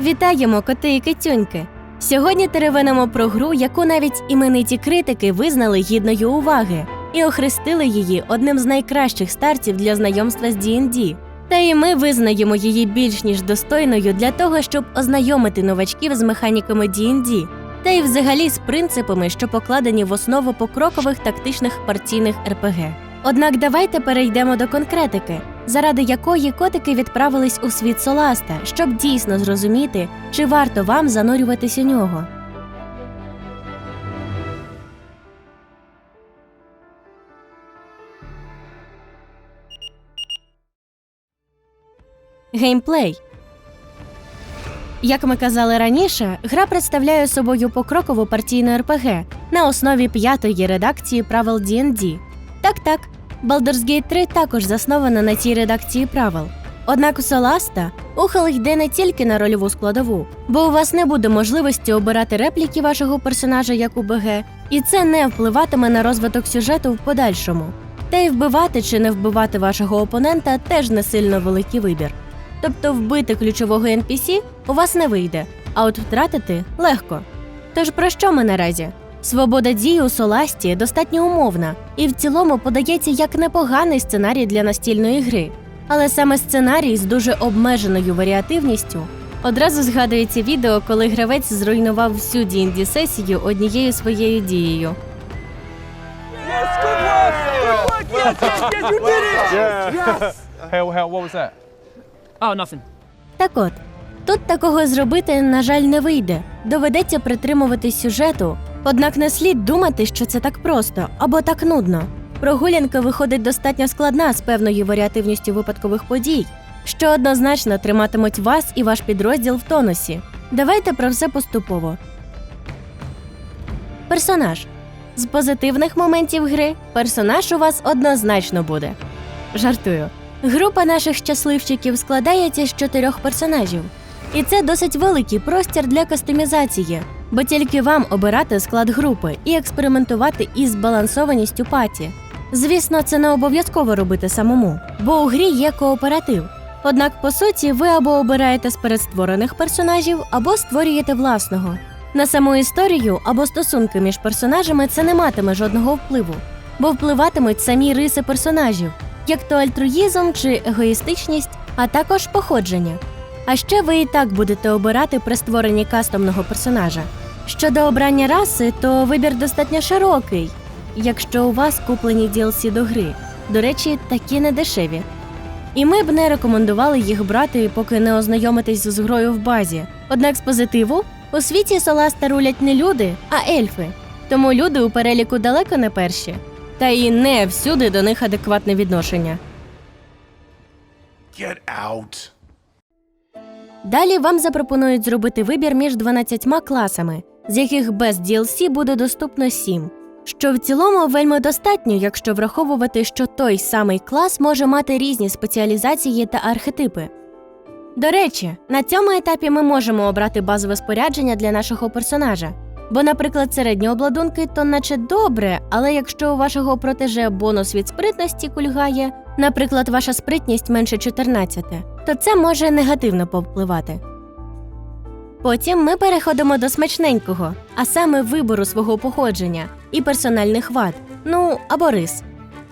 Вітаємо, коти і китюньки! Сьогодні теревенимо про гру, яку навіть імениті критики визнали гідною уваги і охрестили її одним з найкращих стартів для знайомства з D&D. Та і ми визнаємо її більш ніж достойною для того, щоб ознайомити новачків з механіками D&D, та й взагалі з принципами, що покладені в основу покрокових тактичних партійних РПГ. Однак давайте перейдемо до конкретики, заради якої котики відправились у світ Соласта, щоб дійсно зрозуміти, чи варто вам занурюватись у нього. Геймплей. Як ми казали раніше, гра представляє собою покрокову партійну РПГ на основі п'ятої редакції правил D&D. Так, так, Baldur's Gate 3 також заснована на цій редакції правил. Однак у Соласта ухил йде не тільки на рольову складову, бо у вас не буде можливості обирати репліки вашого персонажа як у БГ, і це не впливатиме на розвиток сюжету в подальшому. Та й вбивати чи не вбивати вашого опонента теж не сильно великий вибір. Тобто вбити ключового NPC у вас не вийде, а от втратити легко. Тож про що ми наразі? Свобода дії у Соласті достатньо умовна і в цілому подається як непоганий сценарій для настільної гри. Але саме сценарій з дуже обмеженою варіативністю одразу згадується відео, коли гравець зруйнував всю D&D сесію однією своєю дією. Oh. Так от, тут такого зробити, на жаль, не вийде. Доведеться притримуватись сюжету, однак не слід думати, що це так просто або так нудно. Прогулянка виходить достатньо складна з певною варіативністю випадкових подій, що однозначно триматимуть вас і ваш підрозділ в тонусі. Давайте про все поступово. Персонаж. З позитивних моментів гри персонаж у вас однозначно буде. Жартую. Група наших щасливчиків складається з чотирьох персонажів, і це досить великий простір для кастомізації, бо тільки вам обирати склад групи і експериментувати із збалансованістю паті. Звісно, це не обов'язково робити самому, бо у грі є кооператив. Однак, по суті, ви або обираєте з передстворених персонажів, або створюєте власного. На саму історію або стосунки між персонажами це не матиме жодного впливу, бо впливатимуть самі риси персонажів, як то альтруїзм чи егоїстичність, а також походження. А ще ви і так будете обирати при створенні кастомного персонажа. Щодо обрання раси, то вибір достатньо широкий, якщо у вас куплені DLC до гри. До речі, такі не дешеві. І ми б не рекомендували їх брати, поки не ознайомитесь з грою в базі. Однак з позитиву у світі Соласта рулять не люди, а ельфи. Тому люди у переліку далеко не перші. Та і не всюди до них адекватне відношення. Get out. Далі вам запропонують зробити вибір між 12 класами, з яких без DLC буде доступно 7. Що в цілому вельми достатньо, якщо враховувати, що той самий клас може мати різні спеціалізації та архетипи. До речі, на цьому етапі ми можемо обрати базове спорядження для нашого персонажа. Бо, наприклад, середні обладунки то наче добре, але якщо у вашого протеже бонус від спритності кульгає, наприклад, ваша спритність менше 14, то це може негативно повпливати. Потім ми переходимо до смачненького, а саме вибору свого походження і персональних вад, ну або рис.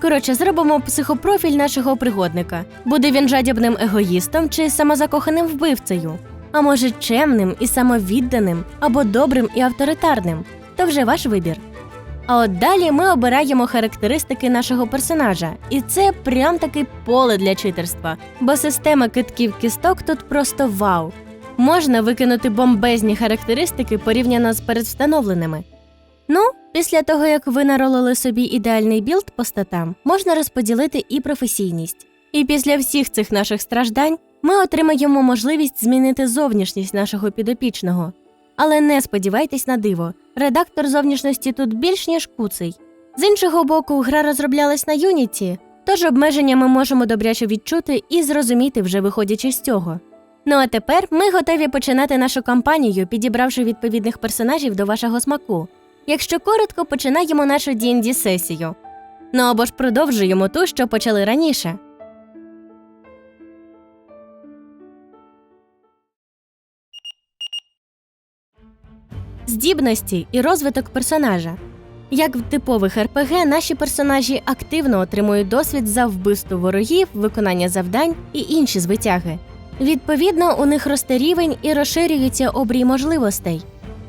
Коротше, зробимо психопрофіль нашого пригодника. Буде він жадібним егоїстом чи самозакоханим вбивцею, а може чемним і самовідданим, або добрим і авторитарним. То вже ваш вибір. А от далі ми обираємо характеристики нашого персонажа, і це прям таки поле для читерства, бо система китків кісток тут просто вау. Можна викинути бомбезні характеристики порівняно з передвстановленими. Ну, після того як ви наролили собі ідеальний білд по статам, можна розподілити і професійність. І після всіх цих наших страждань ми отримаємо можливість змінити зовнішність нашого підопічного. Але не сподівайтесь на диво, редактор зовнішності тут більш ніж куций. З іншого боку, гра розроблялась на Unity, тож обмеження ми можемо добряче відчути і зрозуміти вже виходячи з цього. Ну а тепер ми готові починати нашу кампанію, підібравши відповідних персонажів до вашого смаку. Якщо коротко, починаємо нашу D&D сесію. Ну або ж продовжуємо ту, що почали раніше. Здібності і розвиток персонажа. Як в типових РПГ, наші персонажі активно отримують досвід за вбивство ворогів, виконання завдань і інші звитяги. Відповідно, у них росте рівень і розширюється обрій можливостей.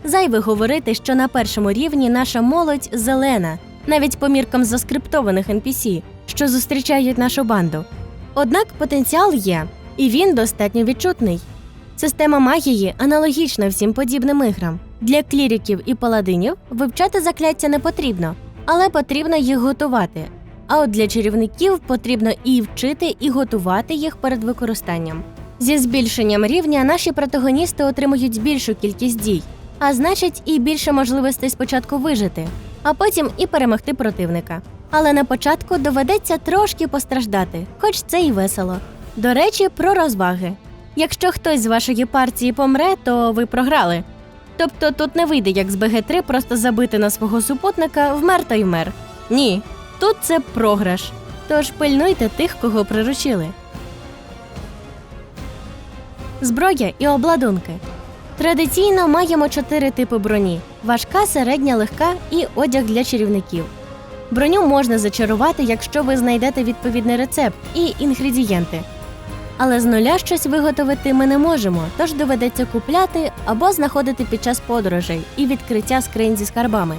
Зайве говорити, що на першому рівні наша молодь зелена, навіть по міркам заскриптованих NPC, що зустрічають нашу банду. Однак потенціал є, і він достатньо відчутний. Система магії аналогічна всім подібним іграм. Для кліриків і паладинів вивчати закляття не потрібно, але потрібно їх готувати. А от для чарівників потрібно і вчити, і готувати їх перед використанням. Зі збільшенням рівня наші протагоністи отримують більшу кількість дій, а значить, і більше можливостей спочатку вижити, а потім і перемогти противника. Але на початку доведеться трошки постраждати, хоч це і весело. До речі, про розваги. Якщо хтось з вашої партії помре, то ви програли. Тобто тут не вийде, як з БГ3 просто забити на свого супутника вмер та й вмер. Ні, тут це програш. Тож пильнуйте тих, кого приручили. Зброя і обладунки. Традиційно маємо чотири типи броні: важка, середня, легка і одяг для чарівників. Броню можна зачарувати, якщо ви знайдете відповідний рецепт і інгредієнти. Але з нуля щось виготовити ми не можемо, тож доведеться купляти або знаходити під час подорожей і відкриття скринь зі скарбами.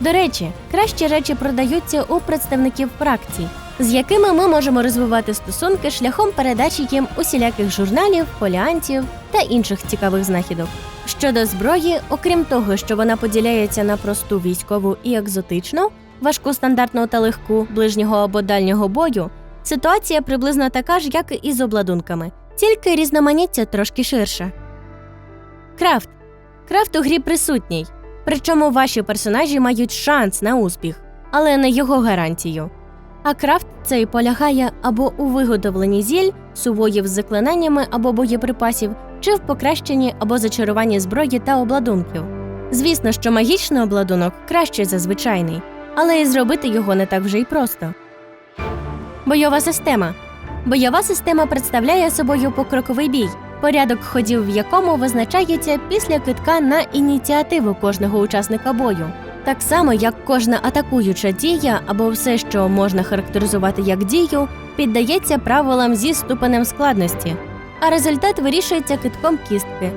До речі, кращі речі продаються у представників фракцій, з якими ми можемо розвивати стосунки шляхом передачі їм усіляких журналів, фоліантів та інших цікавих знахідок. Щодо зброї, окрім того, що вона поділяється на просту військову і екзотичну, важку стандартну та легку ближнього або дальнього бою, ситуація приблизно така ж, як і з обладунками, тільки різноманіття трошки ширше. Крафт. Крафт у грі присутній. Причому ваші персонажі мають шанс на успіх, але не його гарантію. А крафт цей полягає або у виготовленні зіль, сувоїв з заклинаннями або боєприпасів, чи в покращенні або зачаруванні зброї та обладунків. Звісно, що магічний обладунок краще за звичайний, але і зробити його не так вже й просто. Бойова система. Бойова система представляє собою покроковий бій, порядок ходів в якому визначається після китка на ініціативу кожного учасника бою. Так само, як кожна атакуюча дія або все, що можна характеризувати як дію, піддається правилам зі ступенем складності, а результат вирішується китком кістки.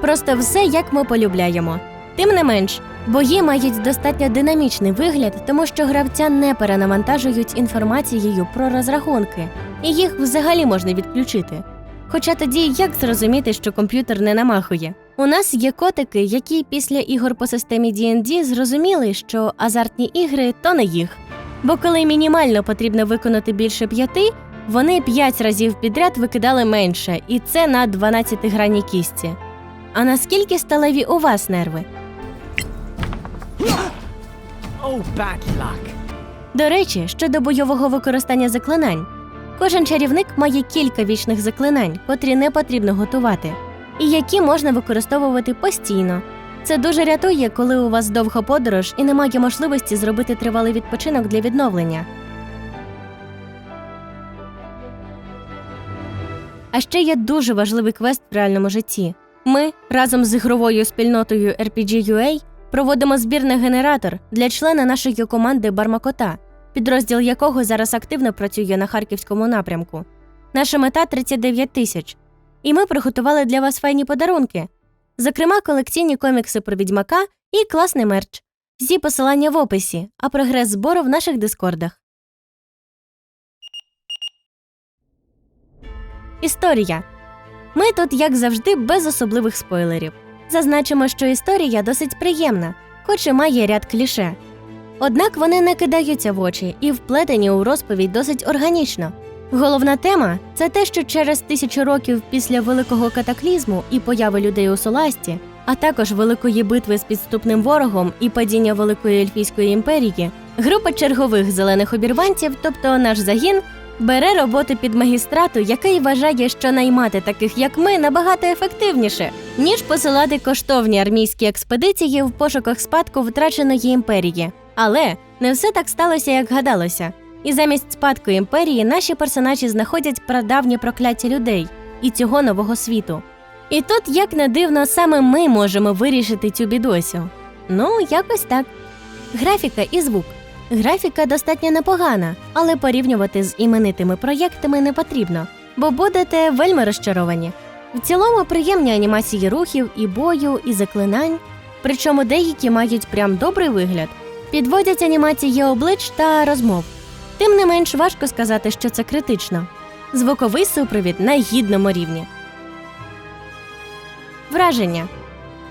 Просто все як ми полюбляємо. Тим не менш, бої мають достатньо динамічний вигляд, тому що гравця не перенавантажують інформацією про розрахунки, і їх взагалі можна відключити. Хоча тоді як зрозуміти, що комп'ютер не намахує? У нас є котики, які після ігор по системі D&D зрозуміли, що азартні ігри то не їх. Бо коли мінімально потрібно виконати більше п'яти, вони п'ять разів підряд викидали менше, і це на 12 граній кістці. А наскільки сталеві у вас нерви? Oh, bad luck. До речі, щодо бойового використання заклинань, кожен чарівник має кілька вічних заклинань, котрі не потрібно готувати, і які можна використовувати постійно. Це дуже рятує, коли у вас довга подорож і немає можливості зробити тривалий відпочинок для відновлення. А ще є дуже важливий квест в реальному житті. Ми разом з ігровою спільнотою RPG.ua проводимо збір на генератор для члена нашої команди Бармакота, підрозділ якого зараз активно працює на харківському напрямку. Наша мета 39 тисяч. І ми приготували для вас файні подарунки, зокрема, колекційні комікси про відьмака і класний мерч. Всі посилання в описі, а прогрес збору в наших дискордах. Історія. Ми тут, як завжди, без особливих спойлерів. Зазначимо, що історія досить приємна, хоч і має ряд кліше. Однак вони не кидаються в очі і вплетені у розповідь досить органічно. Головна тема це те, що через тисячу років після великого катаклізму і появи людей у Соласті, а також великої битви з підступним ворогом і падіння Великої Ельфійської імперії, група чергових зелених обірванців, тобто наш загін, бере роботу під магістрату, який вважає, що наймати таких як ми набагато ефективніше, ніж посилати коштовні армійські експедиції в пошуках спадку втраченої імперії. Але не все так сталося, як гадалося. І замість спадку імперії наші персонажі знаходять прадавнє прокляття людей і цього нового світу. І тут, як не дивно, саме ми можемо вирішити цю бідосю. Ну, якось так. Графіка і звук. Графіка достатньо непогана, але порівнювати з іменитими проєктами не потрібно, бо будете вельми розчаровані. В цілому приємні анімації рухів і бою, і заклинань, причому деякі мають прям добрий вигляд, підводять анімації облич та розмов. Тим не менш важко сказати, що це критично. Звуковий супровід на гідному рівні. Враження.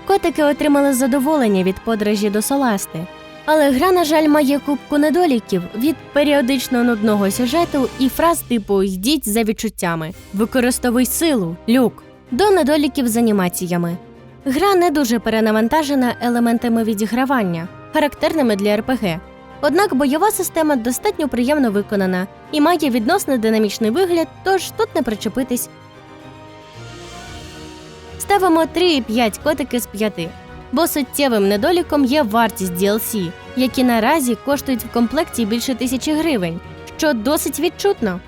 Котики отримали задоволення від подорожі до Соласти. Але гра, на жаль, має кубку недоліків від періодично нудного сюжету і фраз типу Йдіть за відчуттями, використовуй силу, люк до недоліків з анімаціями. Гра не дуже перенавантажена елементами відігравання, характерними для РПГ. Однак бойова система достатньо приємно виконана і має відносно динамічний вигляд, тож тут не причепитись. Ставимо 3,5 котики з 5. Бо суттєвим недоліком є вартість DLC, які наразі коштують в комплекті більше тисячі гривень, що досить відчутно.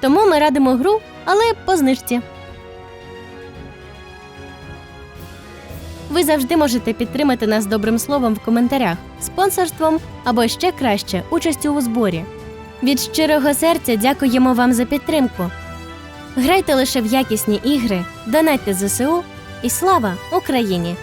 Тому ми радимо гру, але по знижці. Ви завжди можете підтримати нас добрим словом в коментарях, спонсорством або ще краще участю у зборі. Від щирого серця дякуємо вам за підтримку. Грайте лише в якісні ігри, донайте ЗСУ і слава Україні!